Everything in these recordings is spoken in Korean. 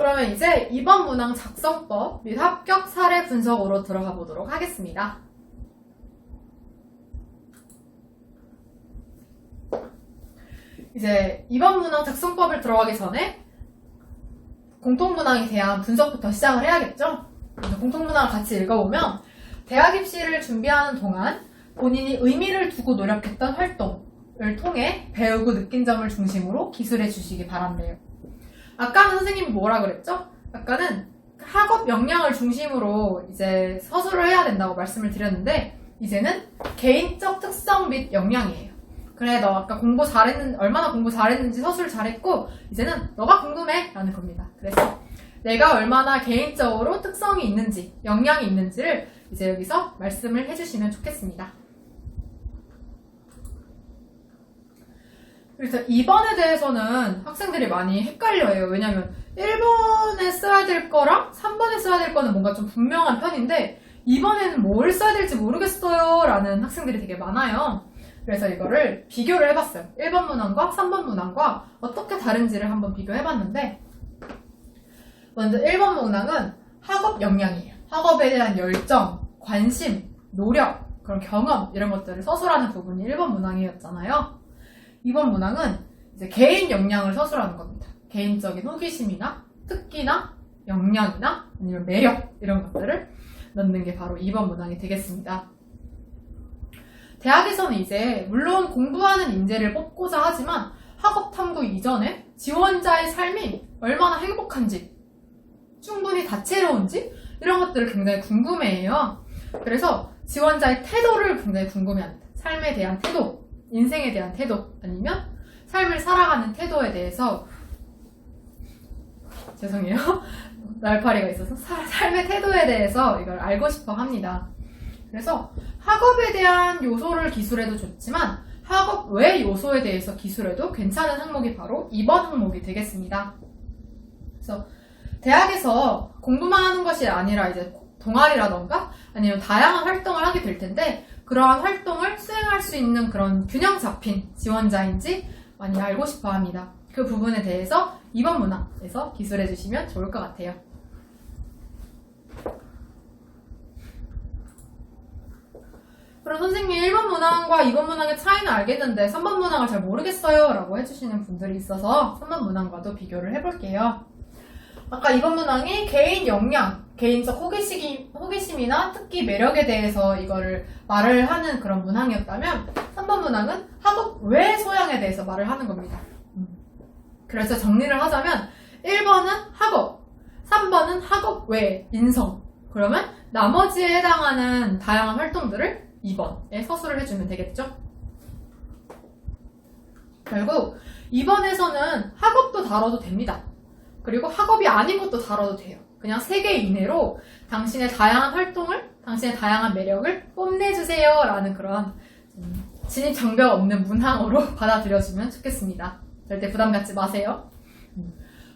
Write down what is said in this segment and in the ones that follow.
그러면 이제 이번 문항 작성법 및 합격 사례 분석으로 들어가 보도록 하겠습니다. 이제 이번 문항 작성법을 들어가기 전에 공통문항에 대한 분석부터 시작을 해야겠죠? 공통문항을 같이 읽어보면 대학 입시를 준비하는 동안 본인이 의미를 두고 노력했던 활동을 통해 배우고 느낀 점을 중심으로 기술해 주시기 바란대요. 아까는 선생님이 뭐라 그랬죠? 아까는 학업 역량을 중심으로 이제 서술을 해야 된다고 말씀을 드렸는데 이제는 개인적 특성 및 역량이에요. 그래 너 아까 공부 잘했는 얼마나 공부 잘했는지 서술 잘했고 이제는 너가 궁금해 라는 겁니다. 그래서 내가 얼마나 개인적으로 특성이 있는지 역량이 있는지를 이제 여기서 말씀을 해주시면 좋겠습니다. 그래서 2번에 대해서는 학생들이 많이 헷갈려해요. 왜냐면 1번에 써야 될 거랑 3번에 써야 될 거는 뭔가 좀 분명한 편인데 2번에는 뭘 써야 될지 모르겠어요 라는 학생들이 되게 많아요. 그래서 이거를 비교를 해봤어요. 1번 문항과 3번 문항과 어떻게 다른지를 한번 비교해봤는데 먼저 1번 문항은 학업 역량이에요. 학업에 대한 열정, 관심, 노력, 그런 경험 이런 것들을 서술하는 부분이 1번 문항이었잖아요. 2번 문항은 이제 개인 역량을 서술하는 겁니다. 개인적인 호기심이나 특기나 역량이나 아니면 매력 이런 것들을 넣는 게 바로 2번 문항이 되겠습니다. 대학에서는 이제 물론 공부하는 인재를 뽑고자 하지만 학업 탐구 이전에 지원자의 삶이 얼마나 행복한지 충분히 다채로운지 이런 것들을 굉장히 궁금해해요. 그래서 지원자의 태도를 굉장히 궁금해합니다. 삶에 대한 태도, 인생에 대한 태도 아니면 삶을 살아가는 태도에 대해서 죄송해요. 날파리가 있어서 사- 삶의 태도에 대해서 이걸 알고 싶어 합니다. 그래서 학업에 대한 요소를 기술해도 좋지만 학업 외 요소에 대해서 기술해도 괜찮은 항목이 바로 이번 항목이 되겠습니다. 그래서 대학에서 공부만 하는 것이 아니라 이제 동아리라던가 아니면 다양한 활동을 하게 될 텐데 그러한 활동을 수행할 수 있는 그런 균형 잡힌 지원자인지 많이 알고 싶어 합니다. 그 부분에 대해서 이번 문항에서 기술해 주시면 좋을 것 같아요. 그럼 선생님 1번 문항과 2번 문항의 차이는 알겠는데 3번 문항을 잘 모르겠어요 라고 해주시는 분들이 있어서 3번 문항과도 비교를 해볼게요. 아까 2번 문항이 개인 역량, 개인적 호기심, 호기심이나 특기 매력에 대해서 이거를 말을 하는 그런 문항이었다면 3번 문항은 학업 외 소양에 대해서 말을 하는 겁니다. 음. 그래서 정리를 하자면 1번은 학업, 3번은 학업 외 인성. 그러면 나머지에 해당하는 다양한 활동들을 2번에 서술을 해주면 되겠죠? 결국 2번에서는 학업도 다뤄도 됩니다. 그리고 학업이 아닌 것도 다뤄도 돼요. 그냥 3개 이내로 당신의 다양한 활동을, 당신의 다양한 매력을 뽐내주세요. 라는 그런 음, 진입 장벽 없는 문항으로 받아들여주면 좋겠습니다. 절대 부담 갖지 마세요. 음,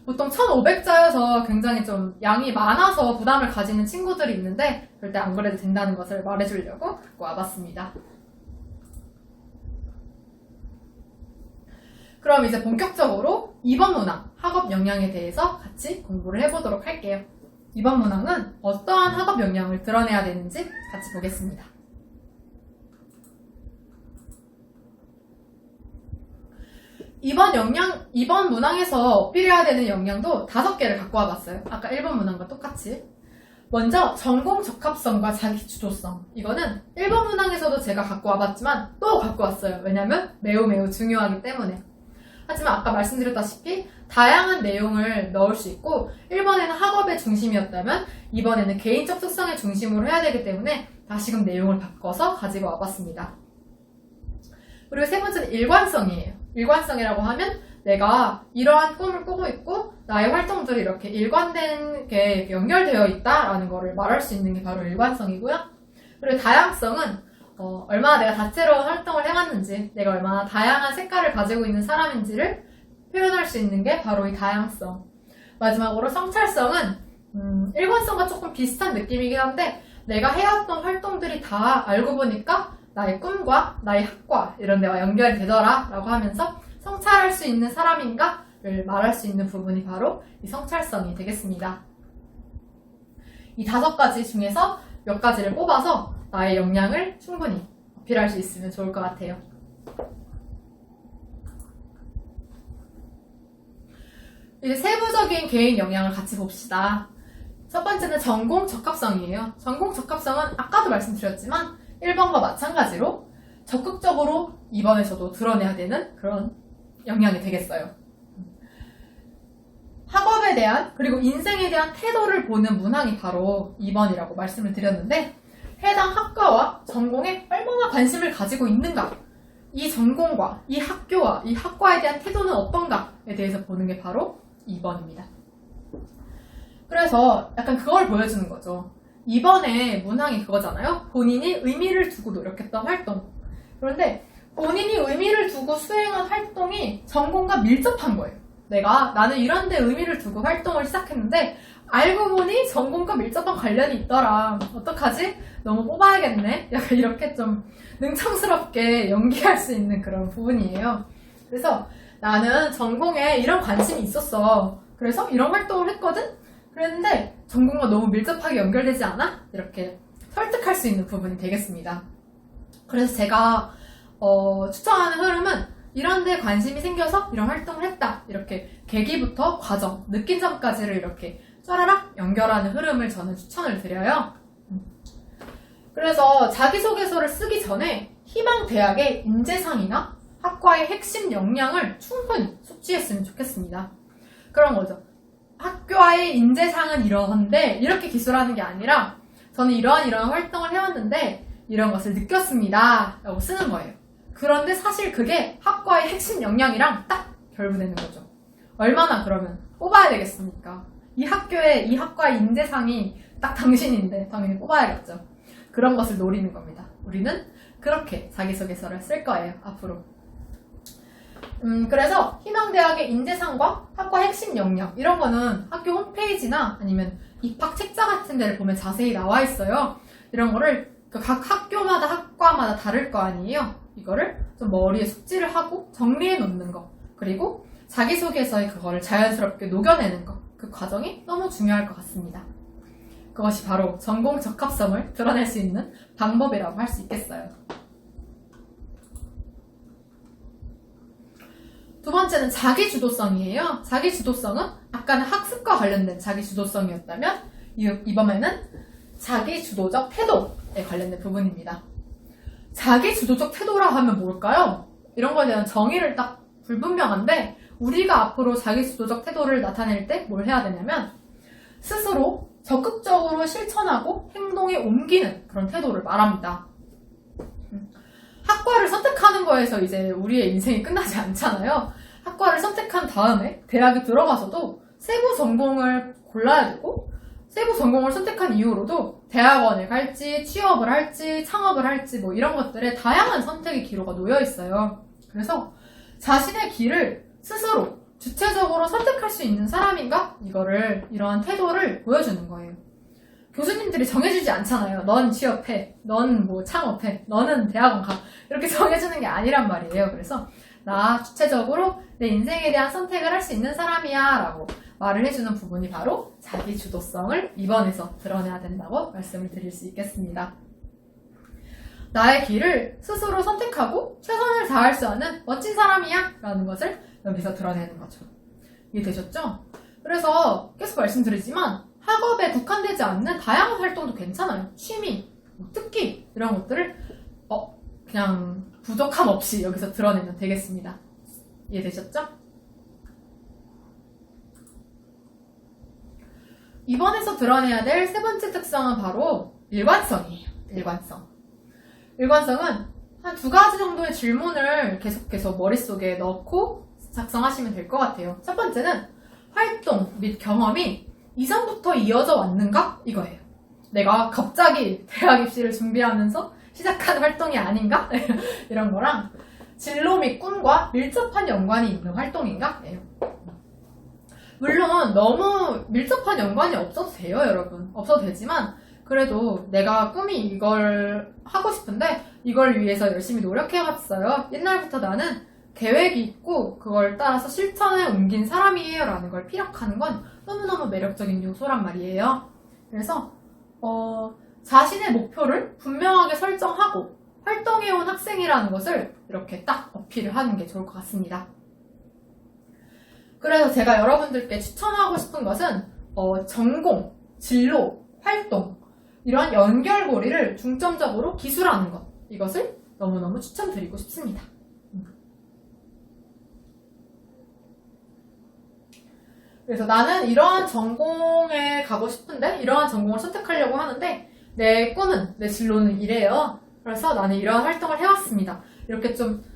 보통 1500자여서 굉장히 좀 양이 많아서 부담을 가지는 친구들이 있는데 절대 안 그래도 된다는 것을 말해주려고 갖고 와봤습니다. 그럼 이제 본격적으로 2번 문항 학업 역량에 대해서 같이 공부를 해보도록 할게요. 2번 문항은 어떠한 학업 역량을 드러내야 되는지 같이 보겠습니다. 이번 역량, 이번 문항에서 어필해야 되는 역량도 다섯 개를 갖고 와봤어요. 아까 1번 문항과 똑같이. 먼저 전공 적합성과 자기 주도성. 이거는 1번 문항에서도 제가 갖고 와봤지만 또 갖고 왔어요. 왜냐면 매우 매우 중요하기 때문에. 하지만 아까 말씀드렸다시피 다양한 내용을 넣을 수 있고 1번에는 학업의 중심이었다면 2번에는 개인적 특성의 중심으로 해야 되기 때문에 다시금 내용을 바꿔서 가지고 와봤습니다. 그리고 세 번째는 일관성이에요. 일관성이라고 하면 내가 이러한 꿈을 꾸고 있고 나의 활동들이 이렇게 일관된 게 연결되어 있다라는 것을 말할 수 있는 게 바로 일관성이고요. 그리고 다양성은 어, 얼마나 내가 다채로운 활동을 해왔는지, 내가 얼마나 다양한 색깔을 가지고 있는 사람인지를 표현할 수 있는 게 바로 이 다양성. 마지막으로 성찰성은 음, 일관성과 조금 비슷한 느낌이긴 한데 내가 해왔던 활동들이 다 알고 보니까 나의 꿈과 나의 학과 이런 데와 연결이 되더라 라고 하면서 성찰할 수 있는 사람인가 말할 수 있는 부분이 바로 이 성찰성이 되겠습니다. 이 다섯 가지 중에서 몇 가지를 뽑아서 나의 역량을 충분히 어필할 수 있으면 좋을 것 같아요. 이제 세부적인 개인 역량을 같이 봅시다. 첫 번째는 전공 적합성이에요. 전공 적합성은 아까도 말씀드렸지만 1번과 마찬가지로 적극적으로 2번에서도 드러내야 되는 그런 역량이 되겠어요. 학업에 대한 그리고 인생에 대한 태도를 보는 문항이 바로 2번이라고 말씀을 드렸는데 해당 학과와 전공에 얼마나 관심을 가지고 있는가 이 전공과 이 학교와 이 학과에 대한 태도는 어떤가에 대해서 보는 게 바로 2번입니다. 그래서 약간 그걸 보여주는 거죠. 이번에 문항이 그거잖아요. 본인이 의미를 두고 노력했던 활동. 그런데 본인이 의미를 두고 수행한 활동이 전공과 밀접한 거예요. 내가 나는 이런 데 의미를 두고 활동을 시작했는데 알고 보니 전공과 밀접한 관련이 있더라. 어떡하지? 너무 뽑아야겠네. 약간 이렇게 좀 능청스럽게 연기할 수 있는 그런 부분이에요. 그래서 나는 전공에 이런 관심이 있었어. 그래서 이런 활동을 했거든? 그랬는데 전공과 너무 밀접하게 연결되지 않아? 이렇게 설득할 수 있는 부분이 되겠습니다. 그래서 제가 어, 추천하는 흐름은 이런 데 관심이 생겨서 이런 활동을 했다. 이렇게 계기부터 과정, 느낀 점까지를 이렇게 쫘라락 연결하는 흐름을 저는 추천을 드려요. 그래서 자기소개서를 쓰기 전에 희망 대학의 인재상이나 학과의 핵심 역량을 충분히 숙지했으면 좋겠습니다. 그런 거죠. 학교와의 인재상은 이러한데 이렇게 기술하는 게 아니라 저는 이러한 이러한 활동을 해왔는데 이런 것을 느꼈습니다. 라고 쓰는 거예요. 그런데 사실 그게 학과의 핵심 역량이랑 딱 결부되는 거죠. 얼마나 그러면 뽑아야 되겠습니까? 이 학교의 이 학과의 인재상이 딱 당신인데 당연히 뽑아야겠죠. 그런 것을 노리는 겁니다. 우리는 그렇게 자기소개서를 쓸 거예요. 앞으로. 음, 그래서 희망대학의 인재상과 학과 핵심 역량 이런 거는 학교 홈페이지나 아니면 입학 책자 같은 데를 보면 자세히 나와 있어요. 이런 거를 그각 학교마다 학과마다 다를 거 아니에요. 이거를 좀 머리에 숙지를 하고 정리해 놓는 거. 그리고 자기소개서에 그거를 자연스럽게 녹여내는 거. 그 과정이 너무 중요할 것 같습니다. 그것이 바로 전공 적합성을 드러낼 수 있는 방법이라고 할 수 있겠어요. 두 번째는 자기 주도성이에요. 자기 주도성은 아까는 학습과 관련된 자기 주도성이었다면 이- 이번에는 자기 주도적 태도에 관련된 부분입니다. 자기 주도적 태도라 하면 뭘까요? 이런 거에 대한 정의를 딱 불분명한데 우리가 앞으로 자기 주도적 태도를 나타낼 때 뭘 해야 되냐면 스스로 적극적으로 실천하고 행동에 옮기는 그런 태도를 말합니다. 음, 학과를 선택하는 거에서 이제 우리의 인생이 끝나지 않잖아요. 학과를 선택한 다음에 대학에 들어가서도 세부 전공을 골라야 되고 세부 전공을 선택한 이후로도 대학원을 갈지 취업을 할지 창업을 할지 뭐 이런 것들에 다양한 선택의 기로가 놓여 있어요. 그래서 자신의 길을 스스로 주체적으로 선택할 수 있는 사람인가? 이거를 이러한 태도를 보여주는 거예요. 교수님들이 정해주지 않잖아요. 넌 취업해, 넌 뭐 창업해, 너는 대학원 가 이렇게 정해주는 게 아니란 말이에요. 그래서 나 주체적으로 내 인생에 대한 선택을 할 수 있는 사람이야 라고 말을 해주는 부분이 바로 자기 주도성을 이번에서 드러내야 된다고 말씀을 드릴 수 있겠습니다. 나의 길을 스스로 선택하고 최선을 다할 수 있는 멋진 사람이야 라는 것을 여기서 드러내는 거죠. 이해되셨죠? 그래서 계속 말씀드리지만 학업에 국한되지 않는 다양한 활동도 괜찮아요. 취미, 뭐 특기 이런 것들을 어, 그냥 부족함 없이 여기서 드러내면 되겠습니다. 이해되셨죠? 이번에서 드러내야 될 세 번째 특성은 바로 일관성이에요. 일관성. 일관성은 한 두 가지 정도의 질문을 계속해서 머릿속에 넣고 작성하시면 될 것 같아요. 첫 번째는 활동 및 경험이 이전부터 이어져 왔는가? 이거예요. 내가 갑자기 대학 입시를 준비하면서 시작한 활동이 아닌가? 이런 거랑 진로 및 꿈과 밀접한 연관이 있는 활동인가? 예요. 물론 너무 밀접한 연관이 없어도 돼요, 여러분. 없어도 되지만 그래도 내가 꿈이 이걸 하고 싶은데 이걸 위해서 열심히 노력해왔어요. 옛날부터 나는 계획이 있고 그걸 따라서 실천에 옮긴 사람이에요 라는 걸 피력하는 건 너무너무 매력적인 요소란 말이에요. 그래서 어, 자신의 목표를 분명하게 설정하고 활동해온 학생이라는 것을 이렇게 딱 어필을 하는 게 좋을 것 같습니다. 그래서 제가 여러분들께 추천하고 싶은 것은 어, 전공, 진로, 활동 이러한 연결고리를 중점적으로 기술하는 것 이것을 너무너무 추천드리고 싶습니다. 그래서 나는 이러한 전공에 가고 싶은데 이러한 전공을 선택하려고 하는데 내 꿈은 내 진로는 이래요. 그래서 나는 이러한 활동을 해왔습니다. 이렇게 좀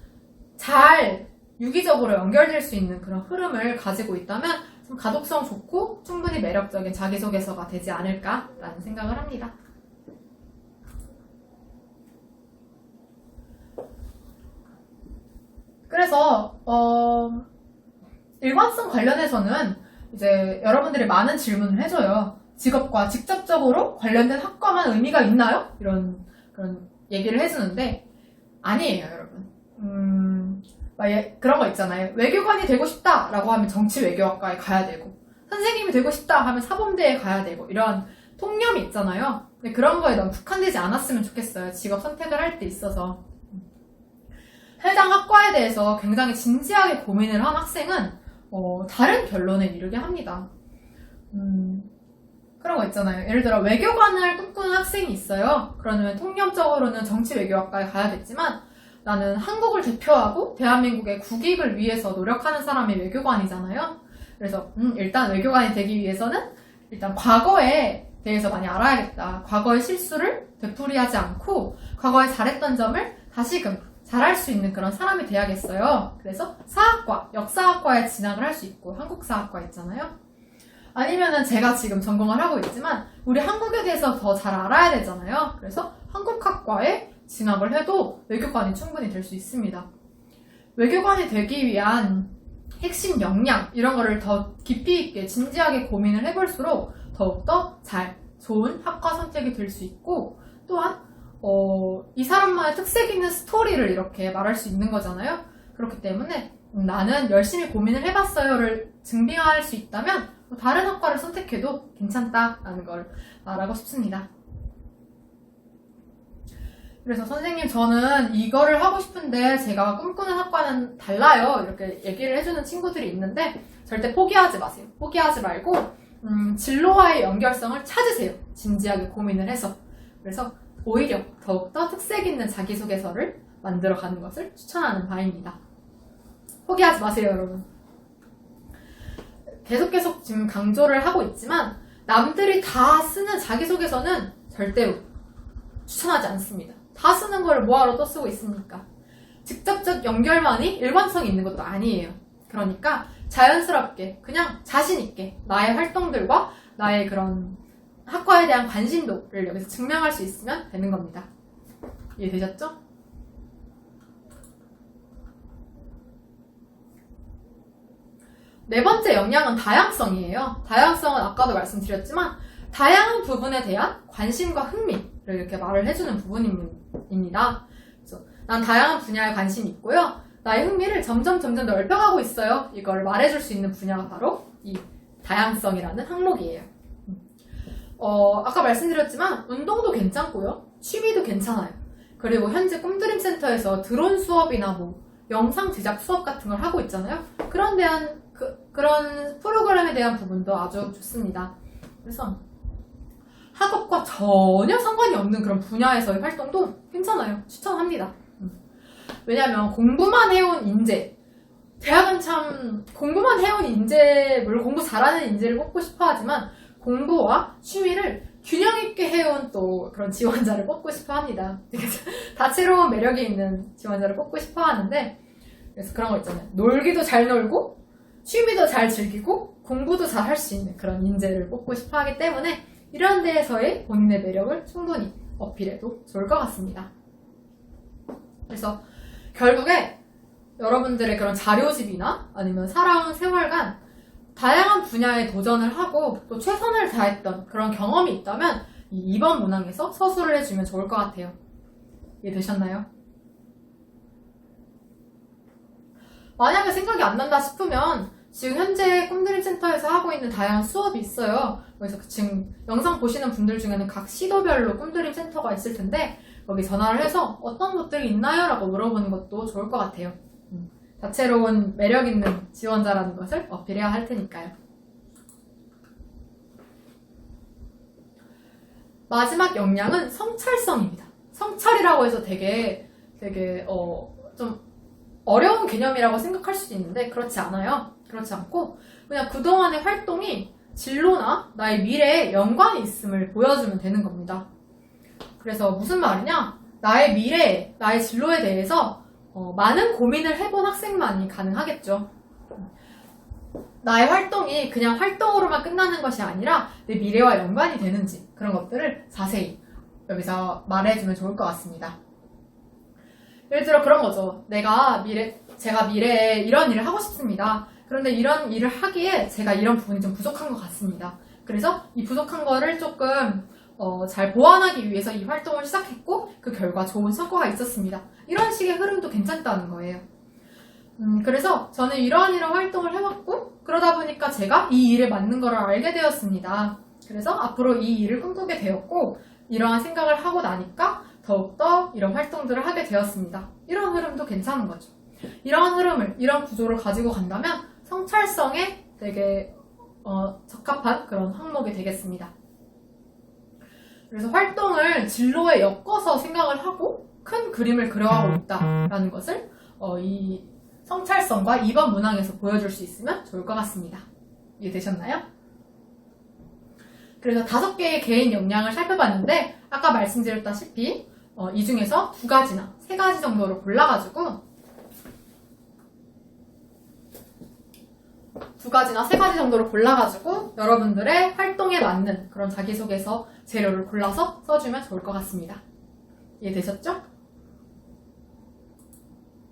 잘 유기적으로 연결될 수 있는 그런 흐름을 가지고 있다면 좀 가독성 좋고 충분히 매력적인 자기소개서가 되지 않을까라는 생각을 합니다. 그래서 어, 일관성 관련해서는 이제 여러분들이 많은 질문을 해줘요. 직업과 직접적으로 관련된 학과만 의미가 있나요? 이런 그런 얘기를 해주는데 아니에요, 여러분. 음, 막 예- 그런 거 있잖아요. 외교관이 되고 싶다라고 하면 정치 외교학과에 가야 되고 선생님이 되고 싶다 하면 사범대에 가야 되고 이런 통념이 있잖아요. 근데 그런 거에 너무 국한되지 않았으면 좋겠어요. 직업 선택을 할 때 있어서. 해당 학과에 대해서 굉장히 진지하게 고민을 한 학생은 어, 다른 결론에 이르게 합니다. 음, 그런 거 있잖아요. 예를 들어 외교관을 꿈꾸는 학생이 있어요. 그러면 통념적으로는 정치 외교학과에 가야겠지만 나는 한국을 대표하고 대한민국의 국익을 위해서 노력하는 사람이 외교관이잖아요. 그래서 음, 일단 외교관이 되기 위해서는 일단 과거에 대해서 많이 알아야겠다. 과거의 실수를 되풀이하지 않고 과거에 잘했던 점을 다시금 잘할 수 있는 그런 사람이 돼야겠어요. 그래서 사학과, 역사학과에 진학을 할 수 있고 한국사학과 있잖아요. 아니면은 제가 지금 전공을 하고 있지만 우리 한국에 대해서 더 잘 알아야 되잖아요. 그래서 한국학과에 진학을 해도 외교관이 충분히 될 수 있습니다. 외교관이 되기 위한 핵심 역량 이런 거를 더 깊이 있게 진지하게 고민을 해볼수록 더욱더 잘 좋은 학과 선택이 될 수 있고 또한 어, 이 사람만의 특색 있는 스토리를 이렇게 말할 수 있는 거잖아요. 그렇기 때문에 음, 나는 열심히 고민을 해봤어요를 증빙할 수 있다면 뭐 다른 학과를 선택해도 괜찮다라는 걸 말하고 싶습니다. 그래서 선생님 저는 이거를 하고 싶은데 제가 꿈꾸는 학과는 달라요 이렇게 얘기를 해주는 친구들이 있는데 절대 포기하지 마세요. 포기하지 말고 음, 진로와의 연결성을 찾으세요. 진지하게 고민을 해서 그래서 오히려 더욱더 특색 있는 자기소개서를 만들어가는 것을 추천하는 바입니다. 포기하지 마세요, 여러분. 계속 계속 지금 강조를 하고 있지만 남들이 다 쓰는 자기소개서는 절대로 추천하지 않습니다. 다 쓰는 걸 뭐하러 또 쓰고 있습니까? 직접적 연결만이 일관성이 있는 것도 아니에요. 그러니까 자연스럽게 그냥 자신 있게 나의 활동들과 나의 그런 학과에 대한 관심도를 여기서 증명할 수 있으면 되는 겁니다. 이해되셨죠? 네 번째 역량은 다양성이에요. 다양성은 아까도 말씀드렸지만 다양한 부분에 대한 관심과 흥미를 이렇게 말을 해주는 부분입니다. 그래서 난 다양한 분야에 관심이 있고요. 나의 흥미를 점점 점점 넓혀가고 있어요. 이걸 말해줄 수 있는 분야가 바로 이 다양성이라는 항목이에요. 어, 아까 말씀드렸지만 운동도 괜찮고요. 취미도 괜찮아요. 그리고 현재 꿈드림 센터에서 드론 수업이나 뭐 영상 제작 수업 같은 걸 하고 있잖아요. 그런 대한 그, 그런 프로그램에 대한 부분도 아주 좋습니다. 그래서 학업과 전혀 상관이 없는 그런 분야에서의 활동도 괜찮아요. 추천합니다. 음. 왜냐하면 공부만 해온 인재, 대학은 참 공부만 해온 인재, 물론 공부 잘하는 인재를 뽑고 싶어 하지만 공부와 취미를 균형 있게 해온 또 그런 지원자를 뽑고 싶어 합니다. 다채로운 매력이 있는 지원자를 뽑고 싶어 하는데 그래서 그런 거 있잖아요. 놀기도 잘 놀고 취미도 잘 즐기고 공부도 잘 할 수 있는 그런 인재를 뽑고 싶어 하기 때문에 이런 데에서의 본인의 매력을 충분히 어필해도 좋을 것 같습니다. 그래서 결국에 여러분들의 그런 자료집이나 아니면 살아온 세월간 다양한 분야에 도전을 하고 또 최선을 다했던 그런 경험이 있다면 이 2번 문항에서 서술을 해주면 좋을 것 같아요. 이해되셨나요? 만약에 생각이 안 난다 싶으면 지금 현재 꿈드림 센터에서 하고 있는 다양한 수업이 있어요. 그래서 지금 영상 보시는 분들 중에는 각 시도별로 꿈드림 센터가 있을 텐데 거기 전화를 해서 어떤 것들이 있나요? 라고 물어보는 것도 좋을 것 같아요. 음, 다채로운 매력 있는 지원자라는 것을 어필해야 할 테니까요. 마지막 역량은 성찰성입니다. 성찰이라고 해서 되게 되게 어, 좀 어려운 개념이라고 생각할 수도 있는데 그렇지 않아요. 그렇지 않고 그냥 그동안의 활동이 진로나 나의 미래에 연관이 있음을 보여주면 되는 겁니다. 그래서 무슨 말이냐? 나의 미래, 나의 진로에 대해서 어, 많은 고민을 해본 학생만이 가능하겠죠. 나의 활동이 그냥 활동으로만 끝나는 것이 아니라 내 미래와 연관이 되는지 그런 것들을 자세히 여기서 말해주면 좋을 것 같습니다. 예를 들어 그런 거죠. 내가 미래, 제가 미래에 이런 일을 하고 싶습니다. 그런데 이런 일을 하기에 제가 이런 부분이 좀 부족한 것 같습니다. 그래서 이 부족한 거를 조금 어, 잘 보완하기 위해서 이 활동을 시작했고 그 결과 좋은 성과가 있었습니다. 이런 식의 흐름도 괜찮다는 거예요. 음, 그래서 저는 이러한 이런 활동을 해왔고 그러다 보니까 제가 이 일에 맞는 거를 알게 되었습니다. 그래서 앞으로 이 일을 꿈꾸게 되었고 이러한 생각을 하고 나니까 더욱더 이런 활동들을 하게 되었습니다. 이런 흐름도 괜찮은 거죠. 이러한 흐름을, 이런 구조를 가지고 간다면 성찰성에 되게 어, 적합한 그런 항목이 되겠습니다. 그래서 활동을 진로에 엮어서 생각을 하고 큰 그림을 그려가고 있다라는 것을 어, 이 성찰성과 2번 문항에서 보여줄 수 있으면 좋을 것 같습니다. 이해되셨나요? 그래서 다섯 개의 개인 역량을 살펴봤는데 아까 말씀드렸다시피 어, 이 중에서 두 가지나 세 가지 정도로 골라가지고 두 가지나 세 가지 정도로 골라가지고 여러분들의 활동에 맞는 그런 자기소개서 재료를 골라서 써주면 좋을 것 같습니다. 이해되셨죠?